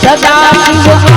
સદા શિવ